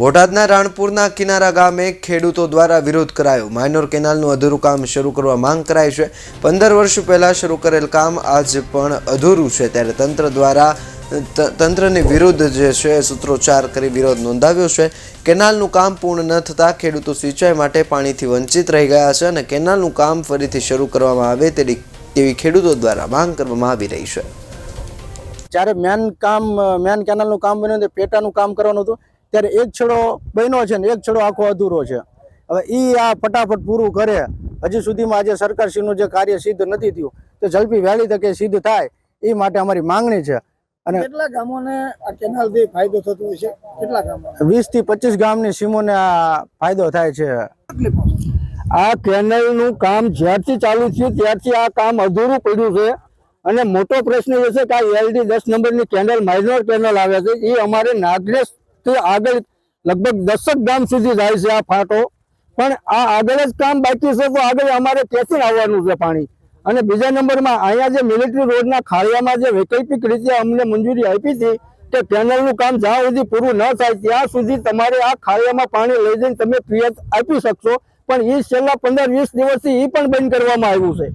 બોટાદના રાણપુરના કિનારા ગામે ખેડૂતો દ્વારા વિરોધ કરાયો. માઇનોર કેનાલનું અધૂરું કામ શરૂ કરવા માંગ કરાઈ છે. પંદર વર્ષ પહેલાં શરૂ કરેલ કામ આજ પણ અધૂરું છે. ત્યારે તંત્ર દ્વારા તંત્રની વિરુદ્ધ જે છે, સૂત્રોચ્ચાર કરી વિરોધ નોંધાવ્યો છે. કેનાલનું કામ પૂર્ણ ન થતાં ખેડૂતો સિંચાઈ માટે પાણીથી વંચિત રહી ગયા છે અને કેનાલનું કામ ફરીથી શરૂ કરવામાં આવે તેવી તેવી ખેડૂતો દ્વારા માંગ કરવામાં આવી રહી છે. જ્યારે મેન કામ, મેન કેનાલનું કામ બન્યું પેટાનું કામ કરવાનું હતું ત્યારે એક છેડો બન્યો છે ને એક છેડો આખો અધૂરો છે. હવે એ આ ફટાફટ પૂરું કરે. હજી સુધીમાં આજે સરકારશ્રીનું જે કાર્ય સિદ્ધ નથી થયું તો ઝડપી વહેલી તકે સિદ્ધ થાય એ માટે અમારી માંગણી છે. અને કેટલા ગામોને આ કેનાલથી ફાયદો થતો હોય છે? કેટલા ગામો વીસથી પચીસ ગામની સીમોને આ ફાયદો થાય છે. આ કેનલનું કામ જ્યારથી ચાલુ થયું ત્યારથી આ કામ અધૂરું પડ્યું છે. અને મોટો પ્રશ્ન એ છે કે આ એલડી દસ નંબરની કેનલ માઇનોર કેનલ આવે છે. એ અમારે નાગરેશથી આગળ લગભગ દસક ગામ સુધી જાય છે આ ફાટો. પણ આ આગળ જ કામ બાકી છે તો આગળ અમારે ક્યાંથી આવવાનું છે પાણી? અને બીજા નંબરમાં અહીંયા જે મિલિટરી રોડના ખાડિયામાં જે વૈકલ્પિક રીતે અમને મંજૂરી આપી હતી કે કેનલનું કામ જ્યાં સુધી પૂરું ન થાય ત્યાં સુધી તમારે આ ખાડિયામાં પાણી લઈ જઈને તમે પિયત આપી શકશો. પણ એ છેલ્લા પંદર વીસ દિવસથી એ પણ બંધ કરવામાં આવ્યું છે.